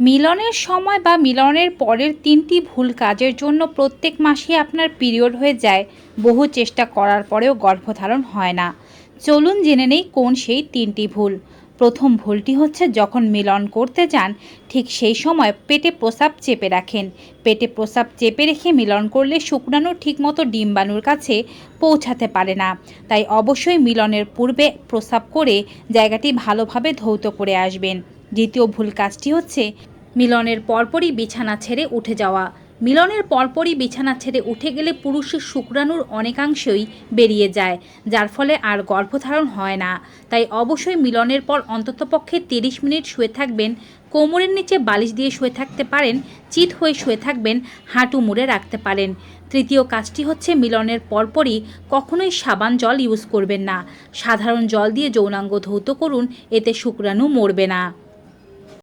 মিলনের সময় বা মিলনের পরের তিনটি ভুল কাজের জন্য প্রত্যেক মাসে আপনার পিরিয়ড হয়ে যায়। বহু চেষ্টা করার পরেও গর্ভধারণ হয় না। চলুন জেনে নেই কোন সেই তিনটি ভুল। প্রথম ভুলটি হচ্ছে যখন মিলন করতে যান ঠিক সেই সময় পেটে প্রসাব চেপে রাখেন। পেটে প্রসাব চেপে রেখে মিলন করলে শুক্রাণু ঠিকমতো ডিম্বাণুর কাছে পৌঁছাতে পারে না। তাই অবশ্যই মিলনের পূর্বে প্রসাব করে জায়গাটি ভালোভাবে ধৌত করে আসবেন। দ্বিতীয় ভুল কাজটি হচ্ছে মিলনের পরপরই বিছানা ছেড়ে উঠে যাওয়া। মিলনের পরপরই বিছানা ছেড়ে উঠে গেলে পুরুষের শুক্রাণুর অনেকাংশই বেরিয়ে যায়, যার ফলে আর গর্ভধারণ হয় না। তাই অবশ্যই মিলনের পর অন্ততপক্ষে তিরিশ মিনিট শুয়ে থাকবেন, কোমরের নিচে বালিশ দিয়ে শুয়ে থাকতে পারেন, চিত হয়ে শুয়ে থাকবেন, হাঁটু মুড়ে রাখতে পারেন। তৃতীয় কাজটি হচ্ছে মিলনের পরপরই কখনোই সাবান জল ইউজ করবেন না। সাধারণ জল দিয়ে যৌনাঙ্গ ধৌত করুন, এতে শুক্রাণু মরবে না।